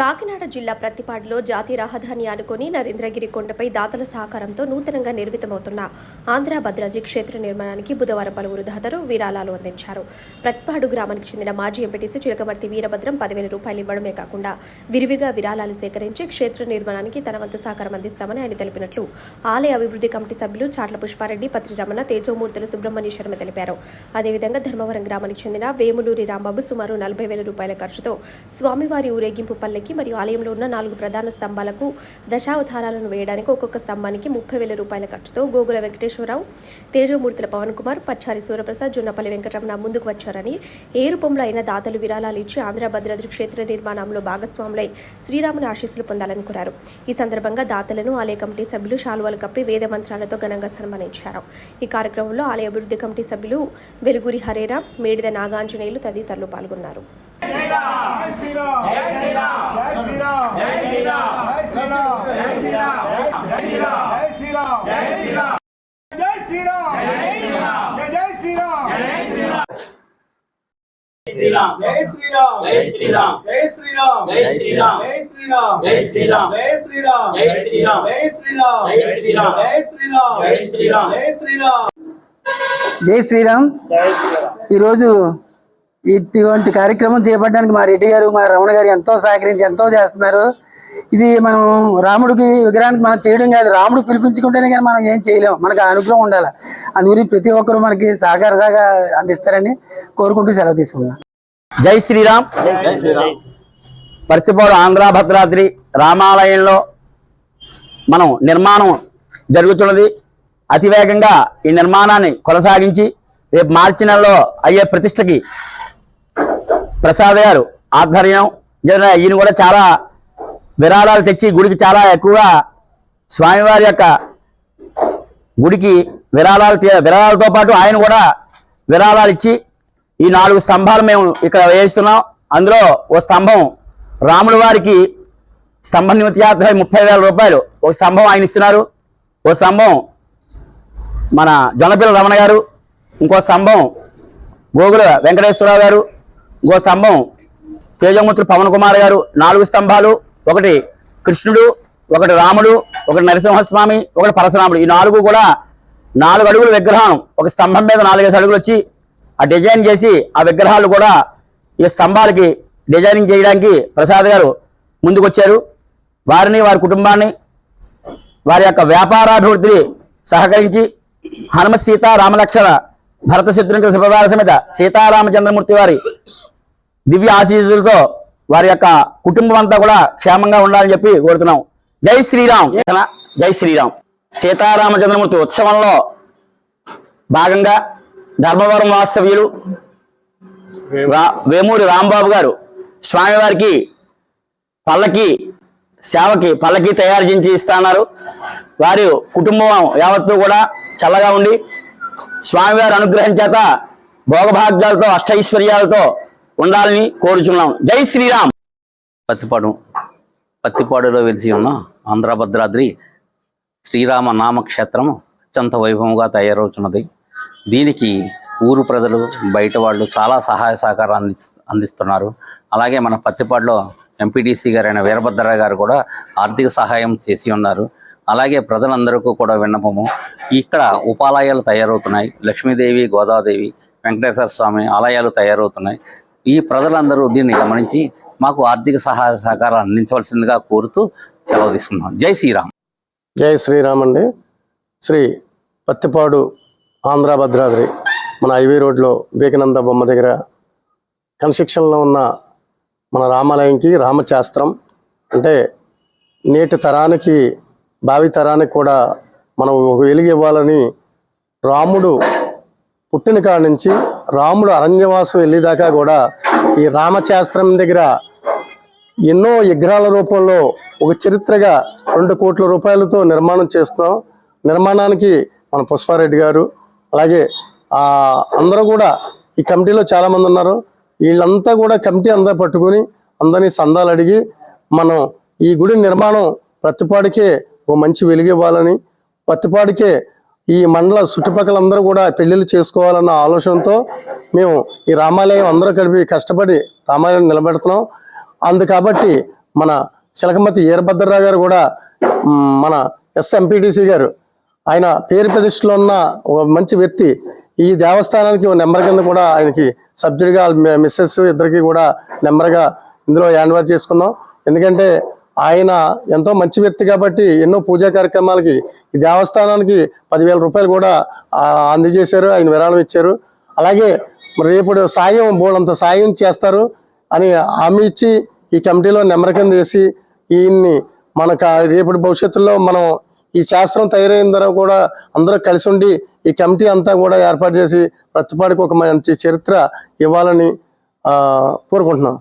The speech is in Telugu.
కాకినాడ జిల్లా ప్రత్తిపాడులో జాతీయ రహదారిని ఆనుకొని నరేంద్రగిరి కొండపై దాతల సహకారంతో నూతనంగా నిర్మితమవుతున్న ఆంధ్ర భద్రాద్రి క్షేత్ర నిర్మాణానికి బుధవారం పలువురు దాతలు విరాళాలు అందించారు. ప్రతిపాడు గ్రామానికి చెందిన మాజీ ఎంపీటీసీ చిలకమర్తి వీరభద్రం పదివేల రూపాయలు ఇవ్వడమే కాకుండా విరివిగా విరాళాలు సేకరించి క్షేత్ర నిర్మాణానికి తన వంతు సహకారం అందిస్తామని ఆయన తెలిపినట్లు ఆలయ అభివృద్ధి కమిటీ సభ్యులు చాట్ల పుష్పారెడ్డి పత్రి రమణ తేజోమూర్తులు సుబ్రహ్మణ్య శర్మ తెలిపారు. అదేవిధంగా ధర్మవరం గ్రామానికి చెందిన వేములూరి రాంబాబు సుమారు నలభై వేల రూపాయల ఖర్చుతో స్వామివారి ఊరేగింపు పల్లకి మరియు ఆలయంలో ఉన్న నాలుగు ప్రధాన స్తంభాలకు దశావతారాలను వేయడానికి ఒక్కొక్క స్తంభానికి ముప్పై వేల రూపాయల ఖర్చుతో గోగుల వెంకటేశ్వరరావు తేజోమూర్తుల పవన్ కుమార్ పచ్చారి సూర్యప్రసాద్ జున్నపల్లి వెంకటరమణ ముందుకు వచ్చారని ఏ రూపంలో అయినా దాతలు విరాళాలు ఇచ్చి ఆంధ్ర భద్రాద్రి క్షేత్ర నిర్మాణంలో భాగస్వాములై శ్రీరాముని ఆశీస్సులు పొందాలని కోరారు. ఈ సందర్భంగా దాతలను ఆలయ కమిటీ సభ్యులు శాలువాలు కప్పి వేద మంత్రాలతో ఘనంగా సన్మానించారు. ఈ కార్యక్రమంలో ఆలయ అభివృద్ధి కమిటీ సభ్యులు వెలుగురి హరేరా మేడిద నాగాంజనేయులు తదితరులు పాల్గొన్నారు. శ్రీరామ్ జై శ్రీరామ్ జై శ్రీరామ్ జై శ్రీరామ్ జై శ్రీరామ్ జై శ్రీరామ్ జై శ్రీరామ్ జై శ్రీరామ్ జై శ్రీరామ్ జై శ్రీరామ్ జై శ్రీరామ్ జై శ్రీరామ్ శ్రీరామ్ జై శ్రీరామ్ జై శ్రీరామ్ జై శ్రీరామ్ జై శ్రీరామ్ జై శ్రీరామ్ జై శ్రీరామ్ జై శ్రీరామ్ జై శ్రీరామ్ జై శ్రీరామ్ జై శ్రీరామ్ జై శ్రీరామ్ జై శ్రీరామ్. జై శ్రీరామ్. జై శ్రీరామ్. ఈరోజు ఇటువంటి కార్యక్రమం చేపట్టడానికి మా రెడ్డి గారు మా రమణ గారు ఎంతో సహకరించి ఎంతో చేస్తున్నారు. ఇది మనం రాముడికి విగ్రహానికి మనం చేయడం కాదు రాముడు పిలిపించుకుంటేనే కానీ మనం ఏం చేయలేము మనకు ఆ అనుగ్రహం ఉండాలి. అందుకని ప్రతి ఒక్కరూ మనకి సహకార సహకార అందిస్తారని కోరుకుంటూ సెలవు తీసుకున్నాం జై శ్రీరామ్. పర్తిపాడు ఆంధ్ర భద్రాద్రి రామాలయంలో మనం నిర్మాణం జరుగుతున్నది. అతివేగంగా ఈ నిర్మాణాన్ని కొనసాగించి రేపు మార్చి నెలలో అయ్యే ప్రతిష్టకి ప్రసాద్ గారు ఆధ్వర్యం జరిగిన ఈయన కూడా చాలా విరాళాలు తెచ్చి గుడికి చాలా ఎక్కువగా స్వామివారి యొక్క గుడికి విరాళాలు తీ- విరాళాలతో పాటు ఆయన కూడా విరాళాలు ఇచ్చి ఈ నాలుగు స్తంభాలు మేము ఇక్కడ వేయిస్తున్నాం. అందులో ఓ స్తంభం రాముల వారికి స్తంభ నిమిత్యార్థమై ముప్పై వేల రూపాయలు ఒక స్తంభం ఆయన ఇస్తున్నారు. ఓ స్తంభం మన జొన్నపిల్ల రమణ గారు ఇంకో స్తంభం గోగుల వెంకటేశ్వరరావు గారు ఇంకో స్తంభం. తేజమూర్తి పవన్ కుమార్ గారు నాలుగు స్తంభాలు. ఒకటి కృష్ణుడు ఒకటి రాముడు ఒకటి నరసింహస్వామి ఒకటి పరశురాముడు. ఈ నాలుగు కూడా నాలుగు అడుగుల విగ్రహం. ఒక స్తంభం మీద నాలుగైదు అడుగులు వచ్చి ఆ డిజైన్ చేసి ఆ విగ్రహాలు కూడా ఈ స్తంభాలకి డిజైనింగ్ చేయడానికి ప్రసాద్ గారు ముందుకొచ్చారు. వారిని వారి కుటుంబాన్ని వారి యొక్క వ్యాపారాభివృద్ధిని సహకరించి హనుమ సీత రామలక్ష్మణ భరత శత్రుఘ్న శుభవార సమేత సీతారామచంద్రమూర్తి వారి దివ్య ఆశీస్సులతో వారి యొక్క కుటుంబం అంతా కూడా క్షేమంగా ఉండాలని చెప్పి కోరుతున్నాం. జై శ్రీరామ్. జై శ్రీరామ్. సీతారామచంద్రమూర్తి ఉత్సవంలో భాగంగా ధర్మవరం వాస్తవ్యులు వేమూరి రాంబాబు గారు స్వామివారికి పల్లకి సేవకి పల్లకి తయారు చేసి ఇస్తున్నారు. వారి కుటుంబం యావత్తు కూడా చల్లగా ఉండి స్వామివారి అనుగ్రహం చేత భోగభాగ్యాలతో అష్టైశ్వర్యాలతో ఉండాలని కోరుచున్నాం. జై శ్రీరామ్. పత్తిపాడు పత్తిపాడులో వెలిసి ఉన్న ఆంధ్ర భద్రాద్రి శ్రీరామ నామక్షేత్రం అత్యంత వైభవంగా తయారవుతున్నది. దీనికి ఊరు ప్రజలు బయట వాళ్ళు చాలా సహాయ సహకారం అంది అందిస్తున్నారు. అలాగే మన పత్తిపాడులో ఎంపీటీసీ గారైన వీరభద్ర గారు కూడా ఆర్థిక సహాయం చేసి ఉన్నారు. అలాగే ప్రజలందరికీ కూడా విన్నపము ఇక్కడ ఉపాలయాలు తయారవుతున్నాయి. లక్ష్మీదేవి గోదాదేవి వెంకటేశ్వర స్వామి ఆలయాలు తయారవుతున్నాయి. ఈ ప్రజలందరూ దీన్ని గమనించి మాకు ఆర్థిక సహాయ సహకారం అందించవలసిందిగా కోరుతూ సెలవు తీసుకున్నాం జై శ్రీరామ్. జై శ్రీరామ్ అండి. శ్రీ పత్తిపాడు ఆంధ్ర భద్రాద్రి మన హైవే రోడ్లో వివేకానంద బొమ్మ దగ్గర కన్స్ట్రక్షన్లో ఉన్న మన రామాలయంకి రామశాస్త్రం అంటే నేటి తరానికి భావి తరానికి కూడా మనం ఒక వెలుగు ఇవ్వాలని రాముడు పుట్టిన కాడ నుంచి రాముడు అరణ్యవాసం వెళ్ళేదాకా కూడా ఈ రామశాస్త్రం దగ్గర ఎన్నో విగ్రహాల రూపంలో ఒక చరిత్రగా రెండు కోట్ల రూపాయలతో నిర్మాణం చేస్తున్నాం. నిర్మాణానికి మన పుష్పారెడ్డి గారు అలాగే అందరూ కూడా ఈ కమిటీలో చాలామంది ఉన్నారు. వీళ్ళంతా కూడా కమిటీ అంతా పట్టుకుని అందరినీ సందాలు అడిగి మనం ఈ గుడి నిర్మాణం ప్రతిపాడికే ఓ మంచి వెలుగు ఇవ్వాలని ప్రతిపాడికే ఈ మండల చుట్టుపక్కల అందరూ కూడా పెళ్ళిళ్ళు చేసుకోవాలన్న ఆలోచనతో మేము ఈ రామాలయం అందరూ కలిపి కష్టపడి రామాలయం నిలబెడుతున్నాం. అందు కాబట్టి మన చిలకమతి ఈరభద్రరావు గారు కూడా మన ఎస్ఎంపీటీసీ గారు ఆయన పేరు ప్రతిష్టలో ఉన్న ఒక మంచి వ్యక్తి. ఈ దేవస్థానానికి నెంబర్ కింద కూడా ఆయనకి సబ్సిడీగా మిస్సెస్ ఇద్దరికి కూడా నెంబర్గా ఇందులో హ్యాండ్ ఓవర్ చేసుకున్నాం. ఎందుకంటే ఆయన ఎంతో మంచి వ్యక్తి కాబట్టి ఎన్నో పూజా కార్యక్రమాలకి ఈ దేవస్థానానికి పదివేల రూపాయలు కూడా అందజేశారు ఆయన విరాళం ఇచ్చారు. అలాగే రేపు సాయం బోళ్ళంత సాయం చేస్తారు అని హామీ ఇచ్చి ఈ కమిటీలో నెంబర్ చేసి ఈయన్ని మనకు రేపటి భవిష్యత్తులో మనం ఈ శాస్త్రం తయారైన తర్వాత కూడా అందరూ కలిసి ఉండి ఈ కమిటీ అంతా కూడా ఏర్పాటు చేసి ప్రతిపాడికి ఒక మంచి చరిత్ర ఇవ్వాలని కోరుకుంటున్నాం.